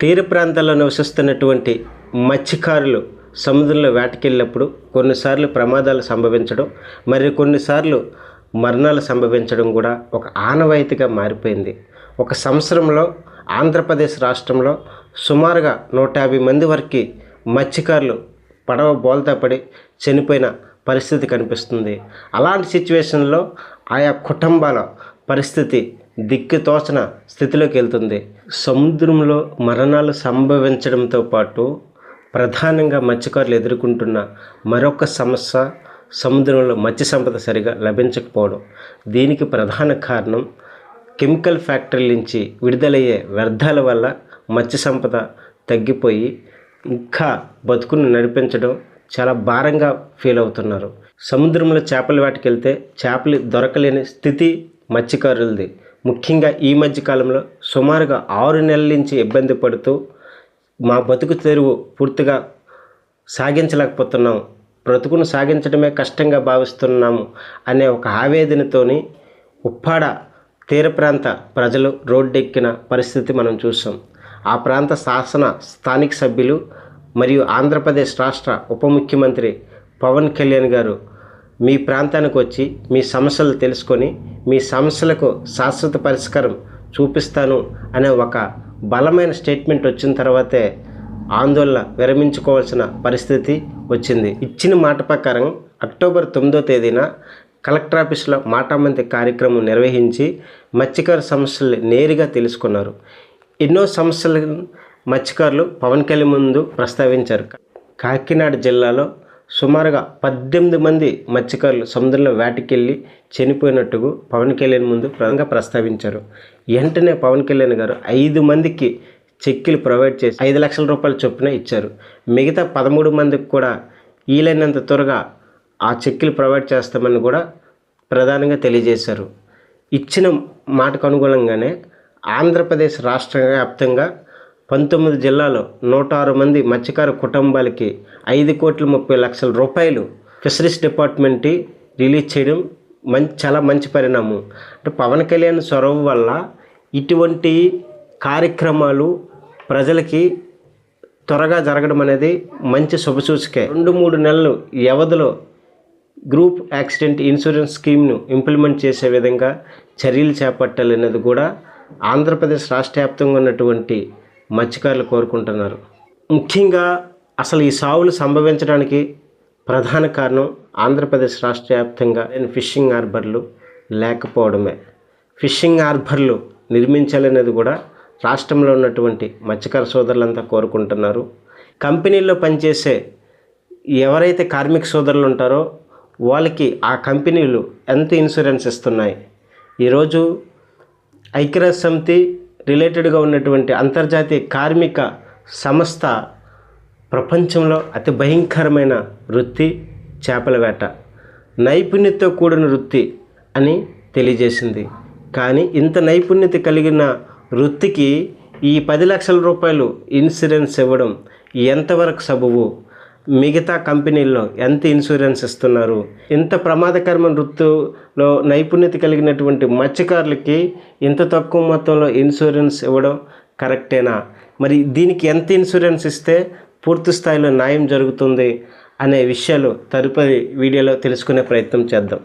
తీర ప్రాంతాల్లో నివసిస్తున్నటువంటి మత్స్యకారులు సముద్రంలో వేటకెళ్ళినప్పుడు కొన్నిసార్లు ప్రమాదాలు సంభవించడం మరి కొన్నిసార్లు మరణాలు సంభవించడం కూడా ఒక ఆనవాయితీగా మారిపోయింది. ఒక సంవత్సరంలో ఆంధ్రప్రదేశ్ రాష్ట్రంలో సుమారుగా నూట యాభై మంది వరకు మత్స్యకారులు పడవ బోల్తా పడి చనిపోయిన పరిస్థితి కనిపిస్తుంది. అలాంటి సిచ్యువేషన్లో ఆయా కుటుంబాల పరిస్థితి దిక్కుతోచన స్థితిలోకి వెళ్తుంది. సముద్రంలో మరణాలు సంభవించడంతో పాటు ప్రధానంగా మత్స్యకారులు ఎదుర్కొంటున్న మరొక సమస్య సముద్రంలో మత్స్య సంపద సరిగా లభించకపోవడం. దీనికి ప్రధాన కారణం కెమికల్ ఫ్యాక్టరీల నుంచి విడుదలయ్యే వ్యర్థాల వల్ల మత్స్య సంపద తగ్గిపోయి ఇంకా బతుకును నడిపించడం చాలా భారంగా ఫీల్ అవుతున్నారు. సముద్రంలో చేపల వేటకెళ్తే చేపలు దొరకలేని స్థితి మత్స్యకారులది. ముఖ్యంగా ఈ మధ్య కాలంలో సుమారుగా ఆరు నెలల నుంచి ఇబ్బంది పడుతూ మా బతుకు తెరువు పూర్తిగా సాగించలేకపోతున్నాం. బ్రతుకును సాగించడమే కష్టంగా భావిస్తున్నాము అనే ఒక ఆవేదనతోని ఉప్పాడ తీర ప్రాంత ప్రజలు రోడ్డెక్కిన పరిస్థితి మనం చూసాం ఆ ప్రాంత శాసన స్థానిక సభ్యులు మరియు ఆంధ్రప్రదేశ్ రాష్ట్ర ఉప ముఖ్యమంత్రి పవన్ కళ్యాణ్ గారు మీ ప్రాంతానికి వచ్చి మీ సమస్యలు తెలుసుకొని మీ సమస్యలకు శాశ్వత పరిష్కారం చూపిస్తాను అనే ఒక బలమైన స్టేట్మెంట్ వచ్చిన తర్వాతే ఆందోళన విరమించుకోవాల్సిన పరిస్థితి వచ్చింది. ఇచ్చిన మాట ప్రకారం అక్టోబర్ తొమ్మిదో తేదీన కలెక్టర్ ఆఫీస్లో మాటామంతి కార్యక్రమం నిర్వహించి మత్స్యకారు సమస్యలు నేరుగా తెలుసుకున్నారు. ఎన్నో సమస్యలు మత్స్యకారులు పవన్ కళ్యాణ్ ముందు ప్రస్తావించారు. కాకినాడ జిల్లాలో సుమారుగా పద్దెనిమిది మంది మత్స్యకారులు సముద్రంలో వేటకెళ్ళి చనిపోయినట్టుగా పవన్ కళ్యాణ్ ముందు ప్రధానంగా ప్రస్తావించారు. వెంటనే పవన్ కళ్యాణ్ గారు ఐదు మందికి చెక్కులు ప్రొవైడ్ చేసి ఐదు లక్షల రూపాయల చొప్పున ఇచ్చారు. మిగతా పదమూడు మందికి కూడా వీలైనంత త్వరగా ఆ చెక్కులు ప్రొవైడ్ చేస్తామని కూడా ప్రధానంగా తెలియజేశారు. ఇచ్చిన మాటకు అనుగుణంగానే ఆంధ్రప్రదేశ్ రాష్ట్ర వ్యాప్తంగా పంతొమ్మిది జిల్లాలో నూట ఆరు మంది మత్స్యకార కుటుంబాలకి ఐదు కోట్ల ముప్పై లక్షల రూపాయలు ఫిషరీస్ డిపార్ట్మెంట్ రిలీజ్ చేయడం మంచి చాలా మంచి పరిణామం. అంటే పవన్ కళ్యాణ్ చొరవ వల్ల ఇటువంటి కార్యక్రమాలు ప్రజలకి త్వరగా జరగడం అనేది మంచి శుభసూచికే రెండు మూడు నెలలు వ్యవధిలో గ్రూప్ యాక్సిడెంట్ ఇన్సూరెన్స్ స్కీమ్ను ఇంప్లిమెంట్ చేసే విధంగా చర్యలు చేపట్టాలనేది కూడా ఆంధ్రప్రదేశ్ రాష్ట్ర వ్యాప్తంగా ఉన్నటువంటి మత్స్యకారులు కోరుకుంటున్నారు. ముఖ్యంగా అసలు ఈ సావులు సంభవించడానికి ప్రధాన కారణం ఆంధ్రప్రదేశ్ రాష్ట్ర వ్యాప్తంగా ఫిషింగ్ హార్బర్లు లేకపోవడమే. ఫిషింగ్ హార్బర్లు నిర్మించాలనేది కూడా రాష్ట్రంలో ఉన్నటువంటి మత్స్యకార సోదరులంతా కోరుకుంటున్నారు. కంపెనీల్లో పనిచేసే ఎవరైతే కార్మిక సోదరులు ఉంటారో వాళ్ళకి ఆ కంపెనీలు ఎంత ఇన్సూరెన్స్ ఇస్తున్నాయి? ఈరోజు ఐక్యరాజ్య సమితి రిలేటెడ్గా ఉన్నటువంటి అంతర్జాతీయ కార్మిక సంస్థ ప్రపంచంలో అతి భయంకరమైన వృత్తి చేపల వేట. నైపుణ్యతో కూడిన వృత్తి అని తెలియజేసింది. కానీ ఇంత నైపుణ్యత కలిగిన వృత్తికి ఈ పది లక్షల రూపాయలు ఇన్సూరెన్స్ ఇవ్వడం ఎంతవరకు సబబు? మిగతా కంపెనీల్లో ఎంత ఇన్సూరెన్స్ ఇస్తున్నారు? ఇంత ప్రమాదకరమైన వృత్తిలో నైపుణ్యత కలిగినటువంటి మత్స్యకారులకి ఇంత తక్కువ మొత్తంలో ఇన్సూరెన్స్ ఇవ్వడం కరెక్టేనా? మరి దీనికి ఎంత ఇన్సూరెన్స్ ఇస్తే పూర్తి స్థాయిలో న్యాయం జరుగుతుంది అనే విషయాలు తదుపరి వీడియోలో తెలుసుకునే ప్రయత్నం చేద్దాం.